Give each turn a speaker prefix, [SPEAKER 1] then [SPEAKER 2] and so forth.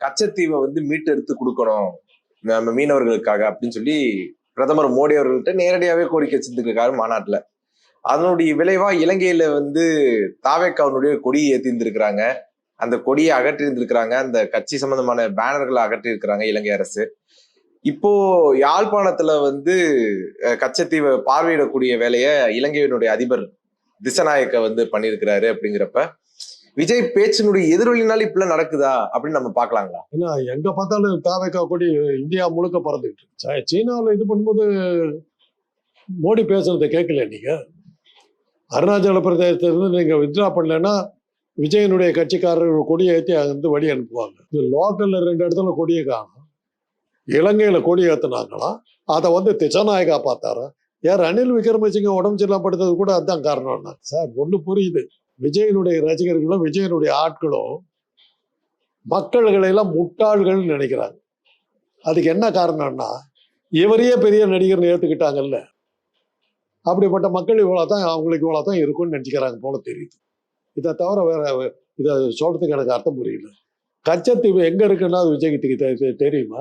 [SPEAKER 1] கச்சத்தீவை வந்து மீட்டு எடுத்து கொடுக்கணும். நம்ம மீனவர்களுக்காக அப்படின்னு சொல்லி பிரதமர் மோடி அவர்கள்ட்ட நேரடியாவே கோரிக்கை வச்சிருந்துருக்காரு மாநாட்டில். அதனுடைய விளைவா இலங்கையில வந்து தாவேக்காவனுடைய கொடியை ஏத்திருந்திருக்கிறாங்க. அந்த கொடியை அகற்றி இருந்திருக்கிறாங்க அந்த கட்சி சம்பந்தமான பேனர்களை அகற்றி இருக்கிறாங்க இலங்கை அரசு. இப்போ யாழ்ப்பாணத்துல வந்து கச்சத்தீவை பார்வையிடக்கூடிய வேலையை இலங்கையினுடைய அதிபர் திசநாயக்க வந்து பண்ணியிருக்கிறாரு அப்படிங்கிறப்ப விஜய் பேச்சினுடைய எதிரொலினால இப்படிலாம் நடக்குதா அப்படின்னு நம்ம பாக்கலாங்களா
[SPEAKER 2] ஏன்னா எங்க பார்த்தாலும் தாவேக்கா கொடி இந்தியா முழுக்க பறந்துகிட்டு இருக்கு. ச- சீனாவுல இது பண்ணும்போது மோடி பேசுறத கேட்கல நீங்க? அருணாச்சல பிரதேசத்திலிருந்து நீங்க வித்ரா பண்ணலைன்னா விஜயனுடைய கட்சிக்காரர்கள் கொடியை ஏற்றி அங்கிருந்து வழி அனுப்புவாங்க. இது லோக்கல்ல ரெண்டு இடத்துல கொடியை காணும் இலங்கையில கொடி ஏத்துனாங்களா? அதை வந்து திசநாயகா பார்த்தாரா? யார் ரணில் விக்ரமசிங்க உடம்பு சரியில்லாம படுத்தது கூட அதுதான் காரணம்னா. சார் ஒன்று புரியுது. விஜயனுடைய ரசிகர்களும் விஜயனுடைய ஆட்களும் மக்கள்களை எல்லாம் முட்டாள்கள்னு நினைக்கிறாங்க அதுக்கு என்ன காரணம்னா இவரையே பெரிய நடிகர்னு ஏற்றுக்கிட்டாங்கல்ல அப்படிப்பட்ட மக்கள் இவ்வளோ தான் அவங்களுக்கு இவ்வளோ தான் இருக்கும்னு நினச்சிக்கிறாங்க போல தெரியுது. இதை தவிர வேற இதை சொல்கிறதுக்கு எனக்கு அர்த்தம் புரியல. கச்சத்தீவு எங்கே இருக்குன்னா அது விஜய்க்கு தெரியுமா?